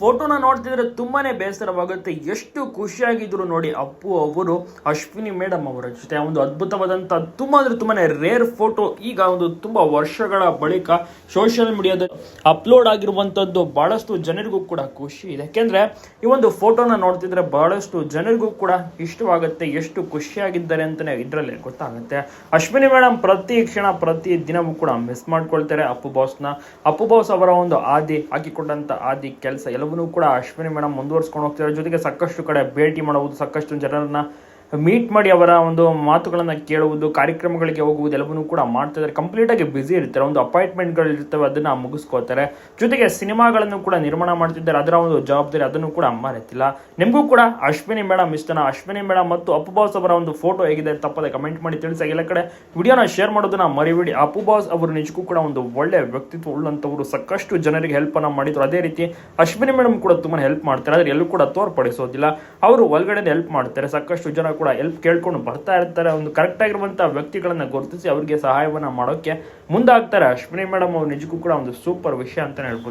ಫೋಟೋನ ನೋಡ್ತಿದ್ರೆ ತುಂಬಾನೇ ಬೇಸರವಾಗುತ್ತೆ. ಎಷ್ಟು ಖುಷಿಯಾಗಿದ್ರು ನೋಡಿ ಅಪ್ಪು, ಅವರು, ಅಶ್ವಿನಿ ಮೇಡಮ್ ಅವರ ಜೊತೆ. ಒಂದು ಅದ್ಭುತವಾದಂಥ, ತುಂಬಾ ಅಂದ್ರೆ ತುಂಬಾನೇ ರೇರ್ ಫೋಟೋ ಈಗ ಒಂದು ತುಂಬಾ ವರ್ಷಗಳ ಬಳಿಕ ಸೋಷಿಯಲ್ ಮೀಡಿಯಾದಲ್ಲಿ ಅಪ್ಲೋಡ್ ಆಗಿರುವಂತದ್ದು ಬಹಳಷ್ಟು ಜನರಿಗೂ ಕೂಡ ಖುಷಿ ಇದೆ. ಯಾಕೆಂದ್ರೆ ಈ ಒಂದು ಫೋಟೋನ ನೋಡ್ತಿದ್ರೆ ಬಹಳಷ್ಟು ಜನರಿಗೂ ಕೂಡ ಇಷ್ಟವಾಗುತ್ತೆ ಎಷ್ಟು ಖುಷಿಯಾಗಿದ್ದಾರೆ ಅಂತಾನೆ ಇದ್ರಲ್ಲಿ ಗೊತ್ತಾಗುತ್ತೆ. ಅಶ್ವಿನಿ ಮೇಡಮ್ ಪ್ರತಿ ಕ್ಷಣ, ಪ್ರತಿ ದಿನವೂ ಕೂಡ ಮಿಸ್ ಮಾಡ್ಕೊಳ್ತಾರೆ ಅಪ್ಪು ಬಾಸ್ನ ಅಪ್ಪು ಬಾಸ್ ಅವರ ಒಂದು ಆದಿ ಹಾಕಿಕೊಂಡಂತ ಆದಿ ಕೆಲಸ ಎಲ್ಲವನ್ನೂ ಕೂಡ ಅಶ್ವಿನಿ ಮೇಡಮ್ ಮುಂದುವರ್ಸ್ಕೊಂಡು ಹೋಗ್ತಿದ್ದಾರೆ. ಜೊತೆಗೆ ಸಾಕಷ್ಟು ಕಡೆ ಭೇಟಿ ಮಾಡುವುದು ಸಾಕಷ್ಟು ಜನರನ್ನ ಮೀಟ್ ಮಾಡಿ ಅವರ ಒಂದು ಮಾತುಗಳನ್ನು ಕೇಳುವುದು, ಕಾರ್ಯಕ್ರಮಗಳಿಗೆ ಹೋಗುವುದು ಎಲ್ಲವನ್ನೂ ಕೂಡ ಮಾಡ್ತಾ ಇದ್ದಾರೆ. ಕಂಪ್ಲೀಟ್ ಆಗಿ ಬ್ಯುಸಿ ಇರ್ತಾರೆ. ಒಂದು ಅಪಾಯಿಂಟ್ಮೆಂಟ್ಗಳು ಇರ್ತವೆ, ಅದನ್ನ ಮುಗಿಸ್ಕೋತಾರೆ. ಜೊತೆಗೆ ಸಿನಿಮಾಗಳನ್ನು ಕೂಡ ನಿರ್ಮಾಣ ಮಾಡ್ತಿದ್ದಾರೆ. ಅದರ ಒಂದು ಜವಾಬ್ದಾರಿ ಅದನ್ನು ಕೂಡ ಮರೆತಿಲ್ಲ ನಿಮಗೂ ಕೂಡ ಅಶ್ವಿನಿ ಮೇಡಮ್ ಇಷ್ಟನ? ಅಶ್ವಿನಿ ಮೇಡಮ್ ಮತ್ತು ಅಪ್ಪು ಬಾಸ್ ಅವರ ಒಂದು ಫೋಟೋ ಹೇಗಿದೆ ತಪ್ಪದೆ ಕಮೆಂಟ್ ಮಾಡಿ ತಿಳಿಸಿ. ಎಲ್ಲ ಕಡೆ ವಿಡಿಯೋನ ಶೇರ್ ಮಾಡೋದನ್ನ ಮರಿಬೇಡಿ. ಅಪ್ಪು ಬಾಸ್ ಅವರು ನಿಜಕ್ಕೂ ಕೂಡ ಒಂದು ಒಳ್ಳೆ ವ್ಯಕ್ತಿತ್ವ ಉಳ್ಳಂಥವರು. ಸಾಕಷ್ಟು ಜನರಿಗೆ ಹೆಲ್ಪ್ ಅನ್ನ ಮಾಡಿದ್ರು. ಅದೇ ರೀತಿ ಅಶ್ವಿನಿ ಮೇಡಮ್ ಕೂಡ ತುಂಬಾ ಹೆಲ್ಪ್ ಮಾಡ್ತಾರೆ. ಆದರೆ ಎಲ್ಲೂ ಕೂಡ ತೋರ್ಪಡಿಸೋದಿಲ್ಲ. ಅವರು ಒಳಗಡೆ ಹೆಲ್ಪ್ ಮಾಡ್ತಾರೆ. ಸಾಕಷ್ಟು ಜನ ಕೂಡ ಹೆಲ್ಪ್ ಕೇಳ್ಕೊಂಡು ಬರ್ತಾ ಇರ್ತಾರೆ. ಒಂದು ಕರೆಕ್ಟ್ ಆಗಿರುವಂತಹ ವ್ಯಕ್ತಿಗಳನ್ನ ಗುರುತಿಸಿ ಅವರಿಗೆ ಸಹಾಯವನ್ನ ಮಾಡೋಕೆ ಮುಂದಾಗ್ತಾರೆ. ಅಶ್ವಿನಿ ಮೇಡಮ್ ಅವ್ರು ನಿಜಕ್ಕೂ ಕೂಡ ಒಂದು ಸೂಪರ್ ವಿಷಯ ಅಂತಾನೆ ಹೇಳ್ಬೋದು.